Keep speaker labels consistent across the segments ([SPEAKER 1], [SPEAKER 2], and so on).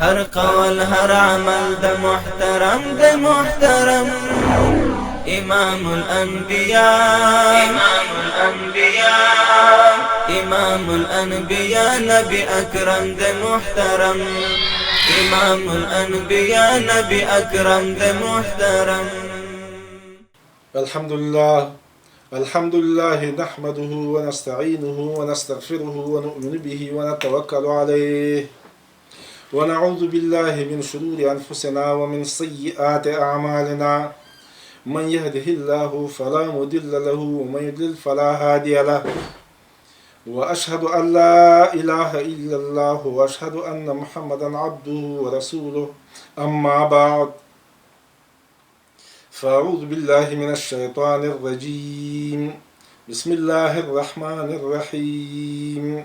[SPEAKER 1] هر قول هر عمل د محترم د محترم. امام الانبیاء امام الانبیاء امام الانبیاء نبی اکرم د محترم. امام الانبیاء نبی اکرم د محترم.
[SPEAKER 2] الحمد لله الحمد لله نحمده ونستعينه ونستغفره ونؤمن به ونتوكل عليه ونعوذ بالله من شرور أنفسنا ومن سيئات أعمالنا. من يهده الله فلا مضل له ومن يضلل فلا هادي له. وأشهد أن لا إله إلا الله وأشهد أن محمدا عبده ورسوله. أما بعد فأعوذ بالله من الشيطان الرجيم. بسم الله الرحمن الرحيم.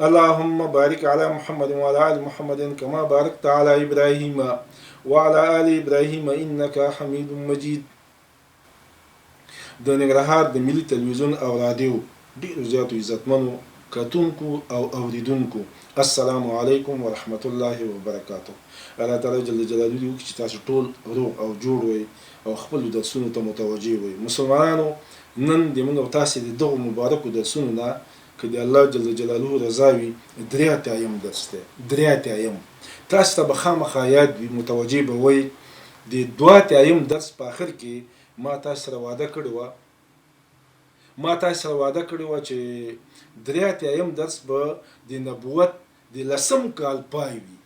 [SPEAKER 2] اللهم بارك على محمد وعلى آل محمد كما باركت على إبراهيم وعلى آل إبراهيم إنك حميد مجيد د ننګرهار د ملي تلویزیون او رادیو ډیرو زیاتو عزتمنو کتونکو او اوریدونکو السلام علیکم ورحمت الله وبرکاته الله تعالی جل جلاله دې وکړي چې تاسو ټول روغ او جوړ وي او خپل درسونو ته متوجه وي مسلمانانو نن د موږ تاسو د دغه مبارکو درسونو نه که د الله جل جلاله رضا وي درې اتایم درس دی. درې اتایم تاسو ته به خامخا یاد وي متوجه به وي د دوه اتایم درس په اخر کې ما تاسو سره وعده کړې و ما تاسو سره وعده کړې و چې درې اتایم درس به د نبوت د لسم کال پای وي.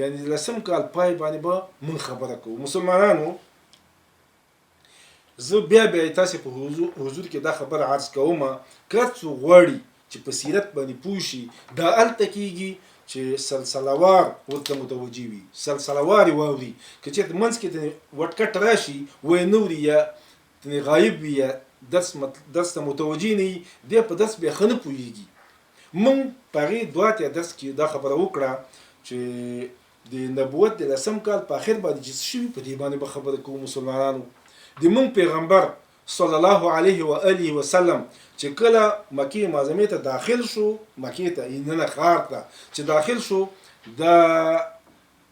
[SPEAKER 2] یعنی لسم کال پای باندې به مون خبره کوو. مسلمانانو زه بیا بیا تاسو په حضور, کې دا خبر عرض کوم کڅو غوړی چې په سیرت باندې پوښي دا الته کیږي چې سلسلوار ورته متوجي وي. سلسلوار واوري. که چې منځ کې وټکټ راشي وای نوري یا غایب وي یا درس مت ته متوجي نه دی په درس به خنه پويږي مون پاره دوه درس کې دا خبره وکړه چې د نبوت د لسم کال په اخر باندې چې شي په دې باندې به خبره کوم مسلمانانو. د مون پیغمبر صلی الله علیه و آله وسلم چې کله مکی معظمه ته داخل شو مکی ته نه خار ته چې داخل شو د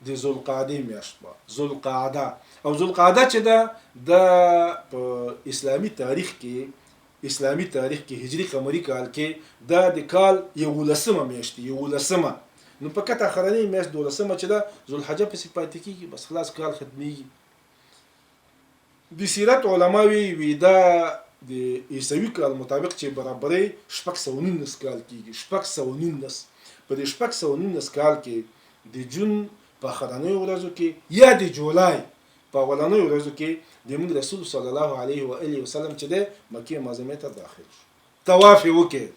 [SPEAKER 2] د ذوالقعده میاشت با ذوالقعده او ذوالقعده چې دا د اسلامی تاریخ کې اسلامی تاریخ کې هجری قمری کال کې دا د کال یو لسمه میاشت یو لسمه نو په کته اخرنی میاشت دولسمه چې دا ذوالحجه په کېږي بس خلاص کال ختميږي د سیرت علماوی وی دا د عیسوي کال مطابق چې برابرې شپږ سو 19 کال کېږي شپږ سو 19 په دې شپږ سو 19 کال کې د جون په خدانوي ورځو کې یا د جولای په ولنوي ورځو کې د موږ رسول صلی الله علیه و الی وسلم چې د مکه معظمه ته داخل شو. طواف وکړي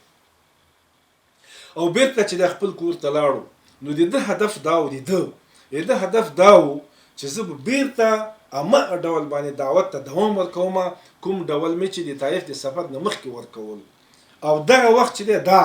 [SPEAKER 2] او بیرته چې د خپل کور ته لاړو نو د هدف داو دی د هدف داو چې زه بیرته اما ډول باندې دعوت ته دوام ورکوم کوم ډول می چې د طائف د سفر نه مخکې ورکول. او دغه وخت چې دا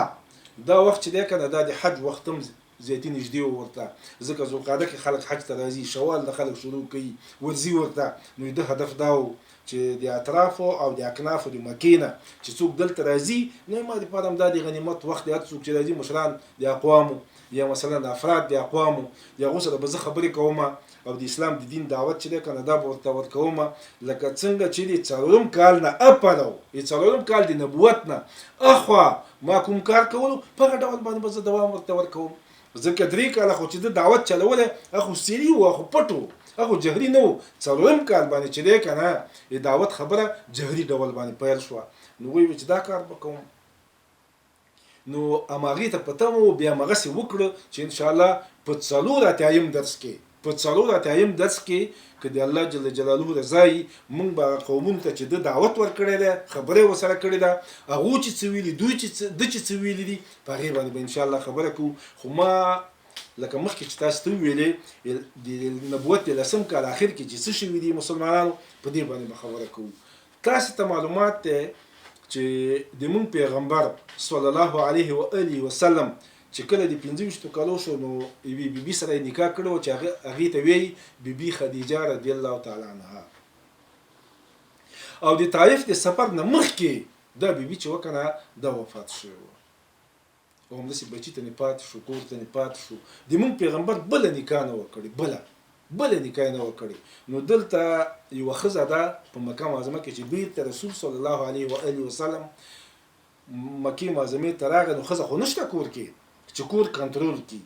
[SPEAKER 2] دا وخت چې کنه دا د حج وختم زیاتین نږدې ورته ځکه زوقاده کې خلک حج ته راځي شوال د خلک شروع کوي ورزي ورته. نو د هدف داو چې د اطرافو او د اکنافو د مکینه چې څوک دلته راځي نو ما د پادم د غنیمت وخت د څوک چې راځي مشران د اقوامو یا مثلا د افراد د اقوامو یا غوسه د بزه خبرې کومه او د اسلام د دین دعوت چې کنه دا ورته ورکومه. لکه څنګه چې د څلورم کال نه اپلو د څلورم کال د نبوت نه. اخوا ما کوم کار کولو؟ په ډول باندې بزه دوام ورته ورکوم. ځکه درې کاله خو چې د دعوت چلوله اخو سری او اخو پټو اخو جهري نه څلورم کال باندې چې دی کنه د دعوت خبره جهري ډول باندې پیل شو نو وی چې دا کار وکوم نو اماغه ته پته مو بیا مغه سي وکړو چې ان شاء الله په څلور اتایم درس کې په څلور اتایم درس کې کدی الله جل جلاله رضای مونږ به قومونو ته چې د دعوت ورکړی ده خبره وسره کړی ده هغه چې څویلی دوی چې د چې څویلی دي په هغه باندې ان شاء الله خبره کو خو ما لکه مخکې چې تاسو ته ویلې د نبوت لسم کال اخر کې چې څه شوي دي مسلمانانو په دې باندې خبره کوو. تاسو ته معلومات ته چې د مون پیغمبر صلی الله علیه و آله وسلم چې کله د 15 کالو شو نو بی بی سره نکاح کړو چې هغه ته وی بی بی خدیجه رضی الله تعالی عنها. او د طائف د سفر نه مخکې دا بی بی چې وکنه د وفات شو او هم دسی بچی ته نه پات شو کور ته نه پات شو. د مون پیغمبر بل نکاح نه وکړي بل بل نکاح نه وکړي. نو دلته یو خزه ده په مکه معظمه کې چې بیرته رسول صلی الله علیه و آله وسلم مکه معظمه تراغه نو خزه خو نشته کور کې چې کور کنټرول کی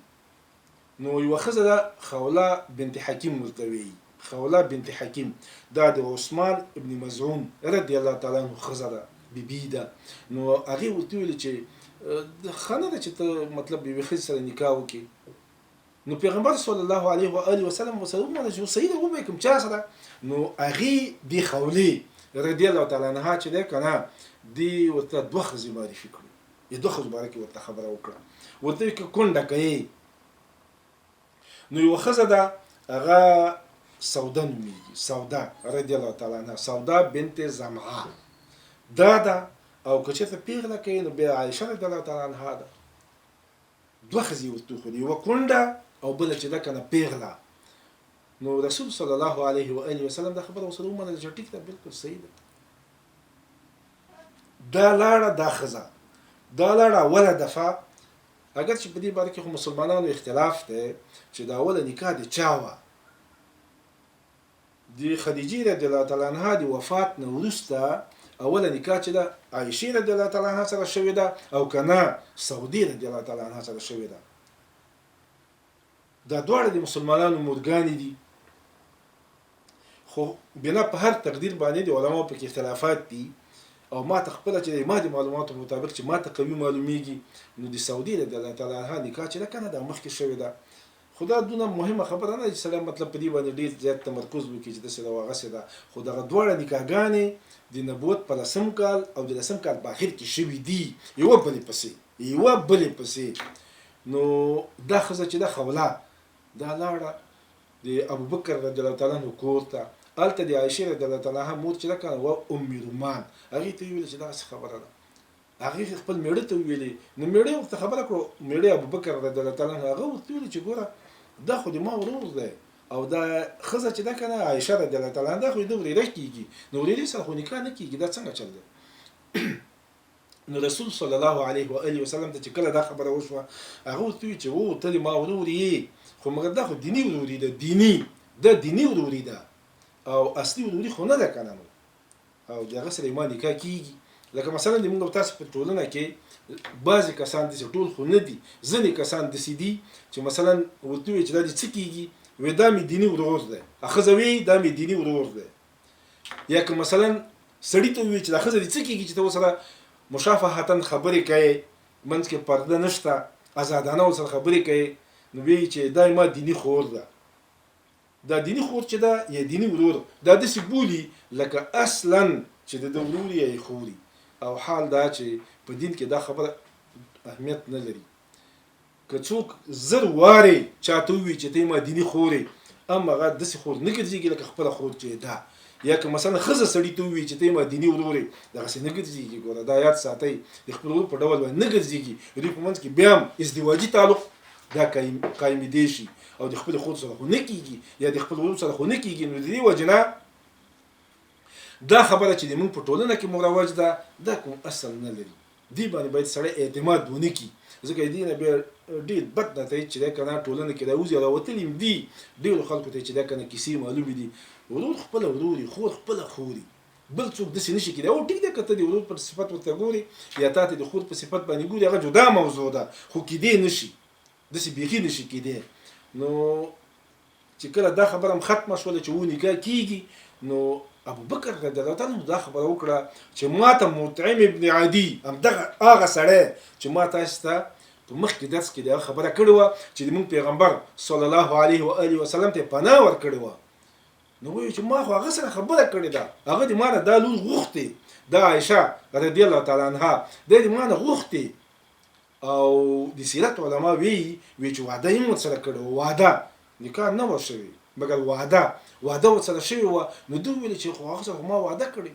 [SPEAKER 2] نو یو خزه ده خوله بنت حکیم مرتوی خوله بنت حکیم دا د عثمان ابن مزعون رضی الله تعالی عنہ خزه ده بیبی ده. نو هغه ورته ویل چې خانه ده چې ته مطلب به خزه سره نکاح وکي نو پیغمبر صلی الله علیه و آله وسلم وسلم چې سید ابو بکر چا سره نو هغه دی خولی رضی الله تعالی عنها چې ده کنه دی ورته دوه خزې معرفي کړو. یی دوه خزې مبارکي ورته خبره وکړه. ورته کونډه کوي نو یو خزه ده هغه سودا نومیږي سودا رضی الله تعالی عنها سودا بنت زمعه. دا ده او که چېرته پیغله کوي نو بیا عایشه رضی الله تعالی عنها ده. دوه خزې ورته خو یو کونډه او بل چې ده کنه پیغله. نو رسول صلی الله علیه و آله وسلم دا خبره وسره ومنله چې ټیک ده بالکل صحیح ده. دا لاړه دا خزه دا لاړه اوله دفعه. اگر چې په دې باره کې خو مسلمانانو اختلاف دی چې دا اوله نکاح د چا وه؟ د خدیجه رضی الله تعالی عنها د وفات نه وروسته اوله نکاح چې ده عایشه رضی الله تعالی عنها سره شوې ده او کنه سعودي رضی الله تعالی عنها سره شوې ده دا دواړه د مسلمانانو مورګانې دي. خو بنا په هر تقدیر باندې د علماو په اختلافات دي او ما تخپل چې ما د معلوماتو مطابق چې ما ته قوي معلومیږي نو د سعودي د الله تعالی عنها نکاح چې کنه د مخکې شوې ده. خدا دونه مهمه خبره نه چې سلام مطلب په دې باندې ډیر زیات تمرکز وکړي چې د سره واغسه ده. خو دغه دواړه نکاحګانې د نبوت په لسم کال او د لسم کال په اخر کې شوې دي. یو بلې پسې یو بلې پسې. نو دا خزه چې د خوله دا لاړه د ابوبکر رضی الله تعالی عنہ کور ته. الته د عائشه رضی الله تعالی عنها مور چې کنه و ام رومان. هغه ته ویل چې دا څه خبره ده. هغه خپل میړه ته ویلي نو میړه وخت خبره کړو میړه ابوبکر رضی الله تعالی عنہ هغه ورته ویل چې ګوره دا خو د ما ورور دی. او دا خزه چې دا کنه عائشه رضی الله تعالی عنها خو د ورېره کیږي. نو ورېره سره خو نکاح نه کیږي دا څنګه چل دی؟ نو رسول صلی الله علیه و آله وسلم ته چې کله دا خبره وشوه هغه ورته چې وو ته ما ورور یې خو مګر دا خو دینی ورور دی دینی. دا دینی ورور دی او اصلي وروري خو نه ده کنه او دغه سره ایمان نکاح کیږي. لکه مثلا د موږ تاسو په ټولنه کې بعضی کسان دي ټول خو نه دي. ځینې کسان د سي دي چې مثلا ورته چې دا دي څه کیږي؟ وې دا می دینی ورور ده اخزوي دا می دینی ورور ده یا که مثلا سړی ته وي چې دا خزه دي څه کیږي چې ته سره مشافهتن خبرې کوي منځ کې پرده نشته آزادانه سره خبرې کوي نو وی چې دایما دینی خور ده. دا دینی خور چې دا یا دینی ورور. دا د سی بولی لکه اصلا چې د ورور یې خوري او حال دا چې په دین کې دا خبره اهمیت نه لري. که څوک زر واره چاته وي چې ته ما دینی خوري اما غا د سی خور نه کېږي لکه خپل خور چې دا یا که مثلا خزه سړی ته وي چې ته ما دینی وروري دا څه نه کېږي ګوره دا یاد ساتي د خپل ورور په ډول نه کېږي دوی په منځ کې بیا ازدواجی تعلق دا قائم دي شي او د خپل خود سره خو نه کیږي یا د خپل ورور سره خو نه کیږي نو د دې وجنه دا خبره چې د موږ په ټولنه کې مروج ده دا کوم اصل نه لري. دی باندې باید سره اعتماد ونه کی ځکه دې نه به ډیر بد نتایج چې دا کنه ټولنه کې راوځي او وتلیم دي. ډیر خلکو ته چې دا کنه کیسې معلوم دي. ورور خپل ورور خور خپل خوري. بل څوک د سینې شي کېده او ټیک ده کته دی ورور پر صفت ورته ګوري یا ته د خور په صفت باندې ګوري هغه جدا موضوع ده. خو کې دی نشي د سې بيخي نشي کېده نو چې کله دا خبره ختمه شول چې ونی کیږي نو ابو بکر رضی الله تعالی دا خبره وکړه چې ماته مطعم ابن عدي هم دغه هغه سړی چې ما تاسو ته په مخکې درس کې دا خبره کړې و چې موږ پیغمبر صلی الله علیه و آله وسلم ته پناه ور کړې و نو وی چې ما خو هغه سره خبره کړې ده. هغه د ما نه دا لور غوښتي دا عائشه رضی الله تعالی عنها دې ما نه غوښتي او د سیرت علما وی وی چې واده یې سره کړو واده نکاح نه وشوي مګر واده واده سره شوی و نو دوی ویل چې خو هغه ما واده کړی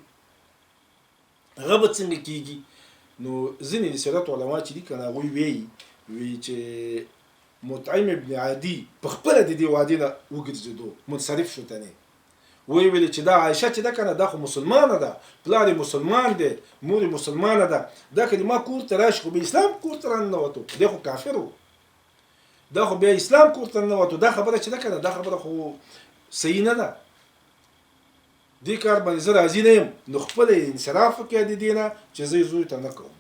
[SPEAKER 2] هغه به څنګه کیږي؟ نو ځینې د سیرت علما چې دي کنه هغوی وی وی چې مطعم ابن عادی په خپل د دې وادي نه وګرځېدو منصرف شو ته نه وی ویل چې دا عائشه چې دا کنه دا خو مسلمانه ده پلار مسلمان دی مور مسلمانه ده دا کلمه کور ته راشي خو به اسلام کور ته وته دی خو کافر وو دا خو بیا اسلام کور ته وته دا خبره چې دا کنه دا خبره خو صحیح نه ده دې کار باندې زه راضي نه یم نو خپل انصراف کې د دینه چې زه زوی ته نه کوم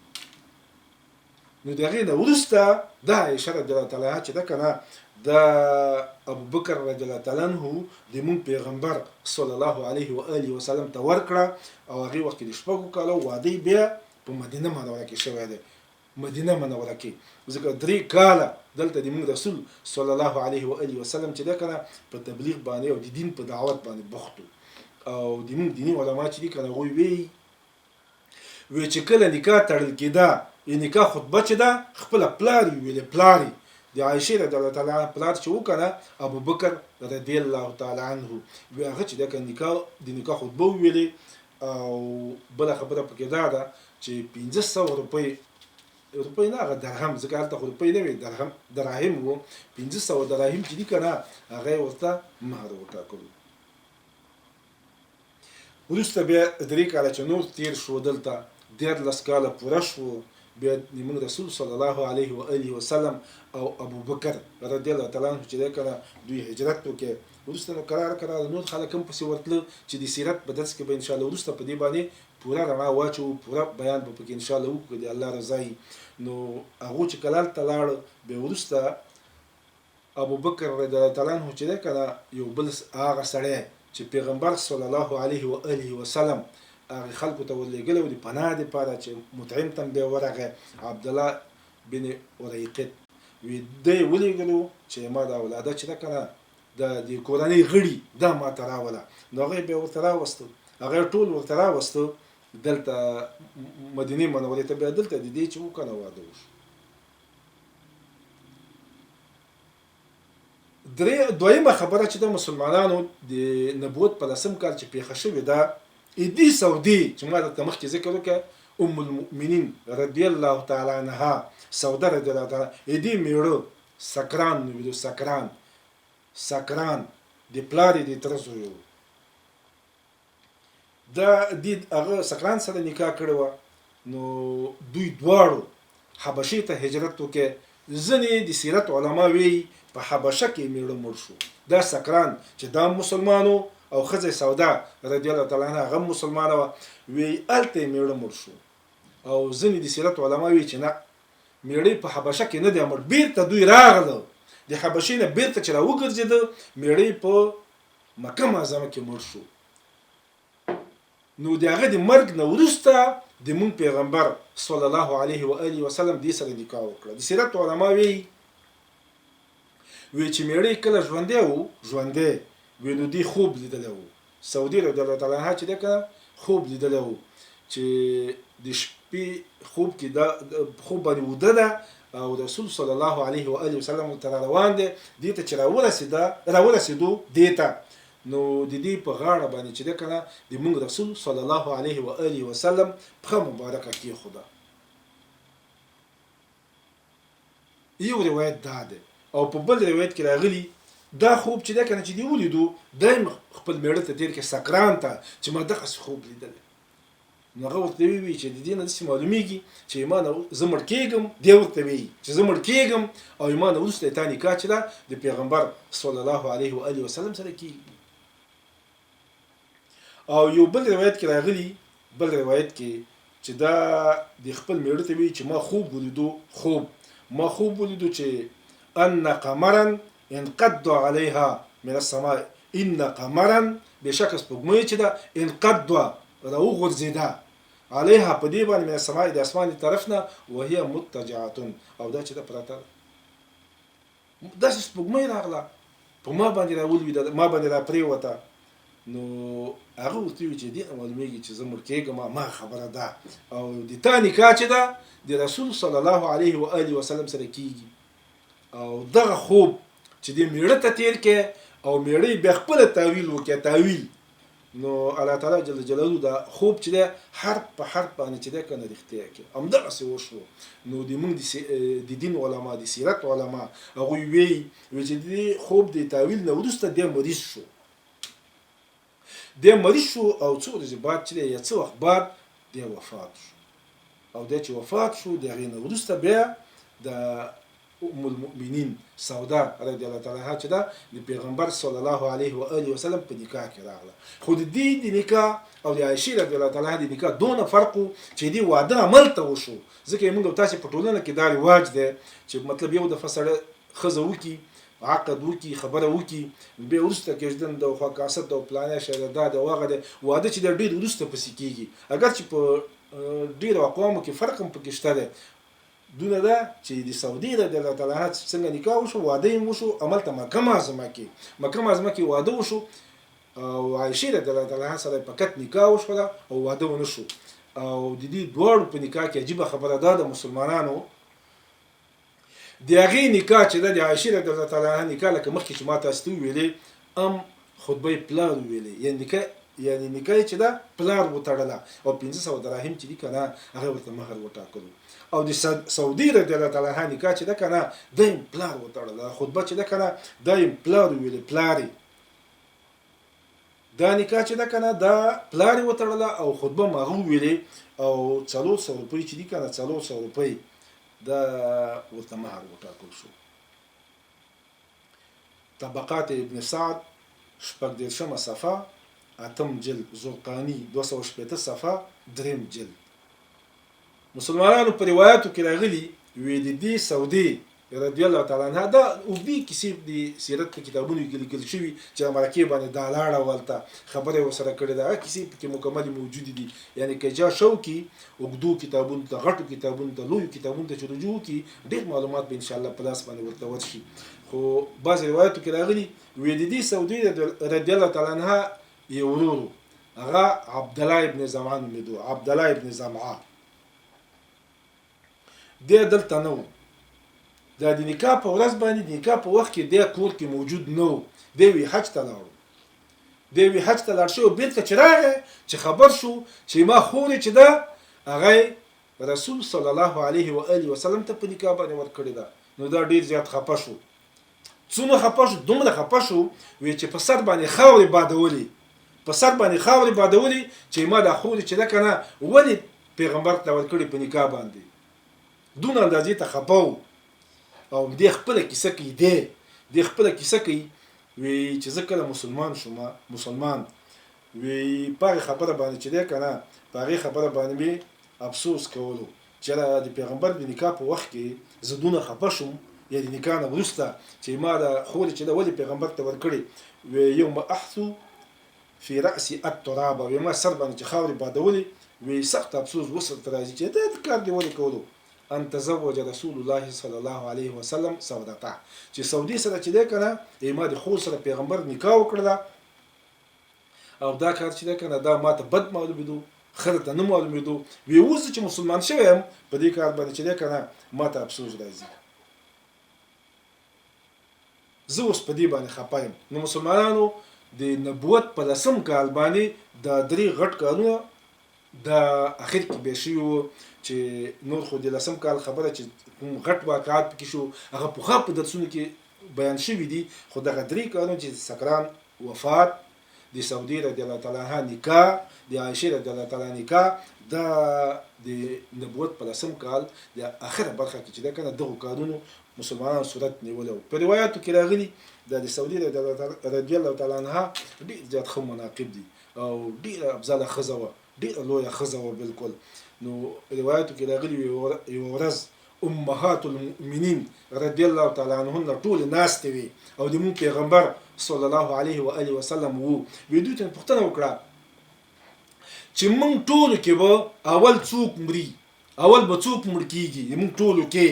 [SPEAKER 2] نو دغه نه ورسته دا عائشه رضی الله تعالی عنها چې دا کنه د ابو بکر رضی الله تعالی عنہ د مون پیغمبر صلی الله علیه و آله وسلم ته ورکړه او هغه وخت د شپږو کالو واده بیا په مدینه منوره کې شوی دی مدینه منوره کې ځکه درې کاله دلته د موږ رسول صلی الله علیه و آله وسلم چې دا کنه په تبلیغ باندې او د دین په دعوت باندې بوختو او د موږ دیني علما چې کنه وی وی وی چې کله نکاح تړل کېده نکاح خطبه چې ده خپل پلاری ویل پلاری. د عائشه رضی الله تعالی عنها پلار چې وکنه ابو بکر رضی الله تعالی عنه. وی هغه چې د نکاح د نکاح خطبه ویلې او بل خبره پکې دا ده چې 1500 روپۍ روپۍ نه هغه درهم ځکه هلته خو روپۍ نه وي درهم دراهم وو. 1500 دراهم چې دي کنه هغه ورته مهر وټاکلو وروسته بیا درې کاله چې نور تیر شو دلته ډېر لس کاله پوره شو بیا د رسول صلی الله علیه و آله وسلم او ابو بکر رضی الله تعالی عنہ چې کړه دوی هجرت وکړي ورسته نو قرار قرار نور خلک هم پسې ورتل چې د سیرت په درس کې به ان شاء الله ورسته په دې باندې پورا رڼا واچو پورا بیان به پکې ان شاء الله وکړو د الله رضای نو هغه چې کلال تلاړ به ورسته ابو بکر رضی الله تعالی عنہ چې کړه یو بل هغه سړی چې پیغمبر صلی الله علیه و آله وسلم هغه خلکو ته ولېګل او د پناه د پاره چې متعم تم به ورغه عبد الله بن اریقت وی دی ولېګلو چې ما دا اولاده چې کنه د د کورنۍ غړي دا ما تراوله نو هغه به ورته راوستو. هغه ټول ورته راوستو دلته مدینه منورې ته به دلته د دې چې وکنه واده وشو. درې دویمه خبره چې د مسلمانانو د نبوت په لسم کال چې پیښه شوې ده ادي سعودي چې ما د مخکې ذکر وکړ ام المؤمنین رضی الله تعالی عنها. سوده رضی الله تعالی ادي میړو سکران نو سکران سکران د پلاری د ترسو یو دا د هغه سکران سره نکاح کړو نو دوی دواړو حبشې ته هجرت وکړي ځنې د سیرت علما وی په حبشه کې میړه مړ شو دا سکران چې دا مسلمانو او خزه سودا رضی الله تعالی عنها غم مسلمانه و وی الته میړه مړ شو. او ځنې د سیرت علما وی چې نه میړه په حبشه کې نه دی مړ بیرته دوی راغله د حبشې نه بیرته چې راوګرځید میړه په مکه معظمه کې مړ شو. نو دغه د مرګ نه ورسته د مون پیغمبر صلی الله علیه و آله وسلم دې سره نکاح وکړه. د سیرت علما وی وی چې میړی کله ژوندې وو ژوندې وی نو دی خوب لیدل وو. سعودي رضی الله تعالی عنها چې دا خوب لیدل وو. چې د شپې خوب کې دا خوب باندې وده ده او رسول صلی الله علیه و آله وسلم تر روان دي دې ته چې راورسېده راورسېدو دې ته. نو د دې په غاړه باندې چې د کنه د موږ رسول صلی الله علیه و آله وسلم په مبارکه کې خدا یو روایت دا ده او په بل روایت کې راغلی دا خوب چې دا کنه چې دی ولیدو دایم خپل میړه ته تیر کې سکران ته چې ما دغه خوب لیدل نو هغه ورته وی چې د دې نه څه معلومیږي چې ایمان زمړ کېږم. دی ورته وی چې زمړ کېږم او ایمان ورسته تانی کا چې دا د پیغمبر صلی الله علیه و آله وسلم سره کېږي. او یو بل روایت کې راغلی بل روایت کې چې دا د خپل میړه ته وی چې ما خوب ولیدو خوب. ما خوب ولیدو چې ان قمرا انقض عليها من السماء. ان قمرا بشک سپوږمۍ چې دا انقض راو غورځیدا عليها په دې باندې من السماء د اسمان طرف نه وهي متجعه او دا چې دا پراته دا سپوږمۍ راغله په ما باندې راولوي ما باندې را پریوته نو هغه ورته چې دی معلومیږي چې زموږ کېګه ما خبره ده. او د تانی کا چې ده د رسول صلی الله علیه و آله وسلم سره کیږي او دغه خوب چې د میړه ته تیر کې او میړه به خپل تعویل وکړي تعویل. نو الله تعالی جل جلاله دا خوب چې ده حرف په حرف باندې چې ده کنه رښتیا کې همدغه څه وشو نو د موږ د دین علما د سیرت علما هغه وی وی چې د خوب د تعویل نه ورسته د مریض شو. د مریض شو او څو ورځې بعد چې یا څو وخت بعد د وفات شو. او د چې وفات شو د غینه ورسته بیا د ام المؤمنین سودا رضی الله تعالی عنها چې دا د پیغمبر صلی الله علیه و آله وسلم په نکاح کې راغله خو د دې د نکاح او د عائشه رضی الله تعالی عنها د نکاح دونه فرق چې دی واده عمل ته وشو ځکه موږ تاسو په ټولنه کې دا رواج دی چې مطلب یو د فسره خزه وکي عقد وکي خبره وکي به ورسته کېږدن د خوا کاسه د پلانې شه دا د واغه د واده چې د ډیر ورسته پسې کیږي اگر چې په ډیر اقوامو کې فرق هم پکې شته دونه ده چې د سعودي د الله تعالی څنګه نکاح وشو واده یې وشو عمل ته مکه معظمه کې مکه معظمه کې واده وشو او عائشه د الله تعالی سره پکت نکاح وشو او واده ونه شو او د دې دوړ په نکاح کې عجیب خبره ده د مسلمانانو د هغه نکاح چې د عائشه د الله تعالی نکاح لکه مخکې چې ما تاسو ویلې ام خطبه پلان ویلې یعنی نکاح یعنی نکاح چې دا؟ پلار وټړله او 1500 دراهم چې دي کنه هغه ورته مہر وټاکلو. او د سعودي رضی الله تعالی عنہ نکاح چې دا کنه دایم پلار وټړله خطبه چې دا کنه دایم پلار ویل پلاری دا نکاح چې دا کنه دا پلاری وټړله او خطبه مغو ویلې. او 300 روپۍ چې دي کنه 300 روپۍ دا ورته مہر وټاکل شو. طبقات ابن سعد شپږ دیرشمه صفه اتم جلد زرقانی 280 صفه دریم جلد مسلمانانو په روایتو کې راغلي وې د دې سعودي رضی الله تعالی عنها دا او دې کیسې د سیرت په کتابونو کې لیکل شوی چې امریکای باندې دا لاړه ولته خبره وسره کړې ده کیسې په کې مکمل موجود دي یعنی کجا شو کې وګدو کتابونو ته غټو کتابونو ته لوی کتابونو ته رجوع کې ډېر معلومات به ان شاء الله په لاس باندې ورته ورشي خو بعض روایتو کې راغلي وې د دې سعودي رضی الله تعالی عنها یو ورور هغه عبد الله ابن زمان میدو. عبد الله ابن زمعه. د دلته نو. دا د نکاح په ورځ باندې د نکاح په وخت کې د کور کې موجود نو. دی وی حج ته لاړ دی وی حج ته لاړ شو بیرته چې راغی چې خبر شو چې ما خوري چې دا هغه رسول صلی الله علیه و آله وسلم ته په نکاح باندې ورکړی دا نو دا ډیر زیات خپه شو. څومره خپه شو دومره خپه شو وی چې په سر باندې خاورې بادولې په سر باندې خاورې بادولې چې ما د خوري چې دا کنه ولی پیغمبر ته ورکړي په نکاح باندې؟ دون اندازې ته خپاو او دې خپل کیسه کې دی دې خپل کیسه کې وی چې ځکه مسلمان شوم مسلمان. وی پاره خبره باندې چې ده کنه پاره خبره باندې به افسوس کولو. چې د پیغمبر د نکاح په وخت کې زدونه خپه شوم یا د نکاح نه ورسته چې ما د خور چې د ولی پیغمبر ته ورکړي وی یوم احسو فی رأسی التراب. و ما سر باندې خاوري بادولي وی سخت افسوس وسل ترازی چې دا کار دی ولې کولو ان تزوج رسول الله صلی الله علیه وسلم سودته چې سعودي سره چې ده کنه؟ ایما د خو سره پیغمبر نکاح وکړه او دا کار چې ده کنه؟ دا ماته بد معلوم دي خره ته نه معلوم دي وی اوس چې مسلمان شوم په دې کار باندې چې ده کنه ماته افسوس راځي. زه اوس په دې باندې خپایم نو مسلمانانو د نبوت په لسم کال باندې د درې غټ کارونه د اخر کې به شي چې نور خو د لسم کال خبره چې غټ واقعات پکې شو هغه په خاطر د درسونو کې بیان شوی دي خو د غدري کارونه چې سکران وفات د سعودي رضی الله تعالی عنها نکاح د عائشه رضی الله تعالی نکاح د د نبوت په لسم کال د اخر برخه کې چې دا کنه دغه کارونو مسلمانانو صورت نیولو په روایتو کې راغلي د سعودي رضی الله تعالی عنها ډیر زیات خو مناقب دي او ډیر افضل خزوه ډیر لوی خزوه بالکل نو روایتو کې راغلي یو ورځ امهات المؤمنین رضی الله تعالی عنهن ټول ناس وي او د مون پیغمبر صلی الله علیه و آله وسلم وو ویدو ته پوښتنه وکړه چې مونږ ټول کې به اول څوک مري اول به څوک مړ کیږي مونږ ټول کې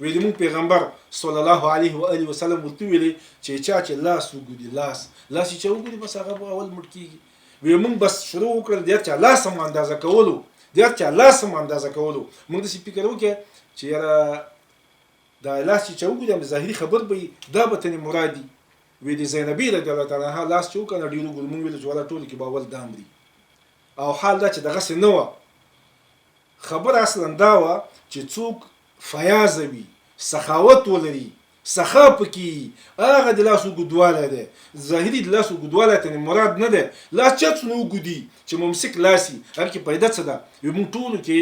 [SPEAKER 2] ویل مون پیغمبر صلی الله علیه و آله وسلم ورته ویلي چې چا چې لاس وګړي لاس. لاس چې وګړي بس هغه اول مړ کیږي. وی مون بس شروع وکړل د چا لاس هم اندازه کولو د چا لاس هم اندازه کولو. موږ د سپیکر وکړه چې را دا لاس چې د ظاهري خبر به دا به تنه مرادي وې د زینبی رضی الله تعالی عنها لاس چوک نه ډیرو ګل مونږ ویل چې ولا ټول کې باول دامري او حال دا چې دغه څه نه خبر اصلا دا و چې څوک فیاض وي سخاوت ولري سخا پکې هغه د لاسو ګدواله ده ظاهري د لاسو ګدواله ته مراد نه ده لاس چت نو ګدي چې ممسک لاسي هر کې پیدا څه ده؟ یو مونږ ټول کې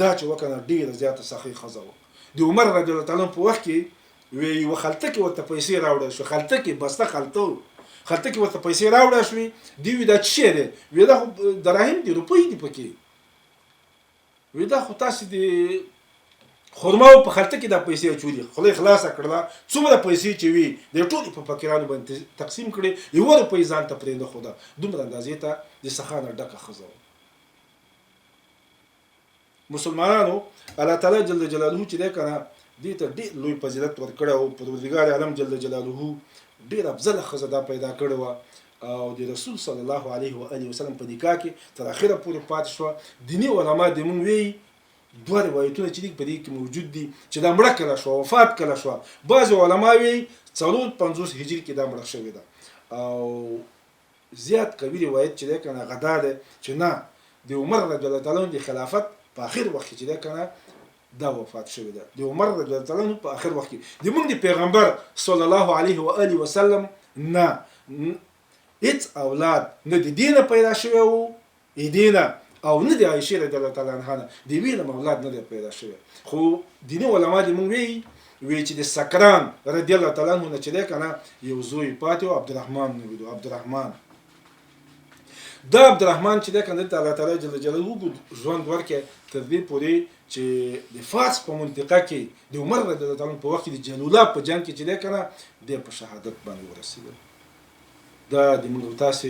[SPEAKER 2] دا چې وکنه ډیره زیاته سخی خزاو د عمر رضی الله تعالی په وخت کې وی یو خلطه کې ورته پیسې راوړل شو خلطه کې بسته خلطه خلطه کې ورته پیسې راوړل شو دی وی دا څه دی؟ وی دا دراهم دی روپۍ دی پکې. وی دا خو تاسو دی خورما په خلطه کې د پیسې چولې خله خلاص کړلا څومره پیسې چې وي د ټولو په فقیرانو باندې تقسیم کړي یو روپۍ ځان ته پرې نه خدا دومره اندازې ته د سخانه ډکه خزو مسلمانانو الله تعالی جل جلاله چې دا کنه دې ته ډېر لوی فضیلت ورکړه او پروردګار عالم جل جلاله ډېر افضل خزه دا پیدا کړو او د رسول صلی الله علیه و علیه وسلم په نکاح کې تر اخره پورې پات شو دینی علما د مونږ وی دوه روایتونه چې په دې کې موجود دي چې دا مړه کړه شو وفات کړه شو بعض علما وی 450 هجری کې دا مړه شوې ده. او زیات کوي روایت چې ده کنه غدا ده چې نه د عمر رضی الله تعالی د خلافت په اخر وخت کې ده کنه دا وفات شوی ده. د عمر رضی الله تعالی په اخر وخت کې. د موږ پیغمبر صلی الله علیه و آله وسلم نه هیڅ اولاد نه د دینه پیدا شوی وو دینه او نه د عائشه رضی الله تعالی عنها د وینم اولاد نه پیدا شوی. خو دیني علما د موږ وی وی چې د سکران رضی الله تعالی عنہ چې ده کنه یو زوی پاتې او عبدالرحمن نو عبدالرحمن. دا عبدالرحمن چې د کنه تعالی تعالی جل جلاله ژوند ورکه تر دې پورې چې د فارس په منطقه کې د عمر رضی الله تعالی په وخت د جلولا په جنگ کې چې د کنه د په شهادت باندې ورسېدل. دا د موږ تاسو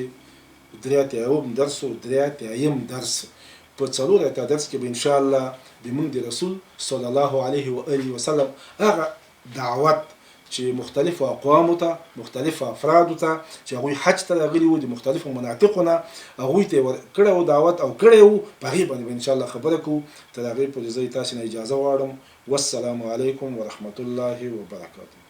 [SPEAKER 2] دریات یوم درس او دریات یم درس. په څلور ته درس کې به ان شاء الله د موږ د رسول صلی الله علیه و اله وسلم. هغه دعوت چې مختلفو اقوام ته مختلفو افراد ته چې هغه حج ته غلي وو د مختلفو مناطقونه هغه ته کړه دعوت او کړه په هغه باندې ان شاء الله خبره کو تر هغه په ځای تاسو نه اجازه واړم والسلام علیکم ورحمت الله وبرکاته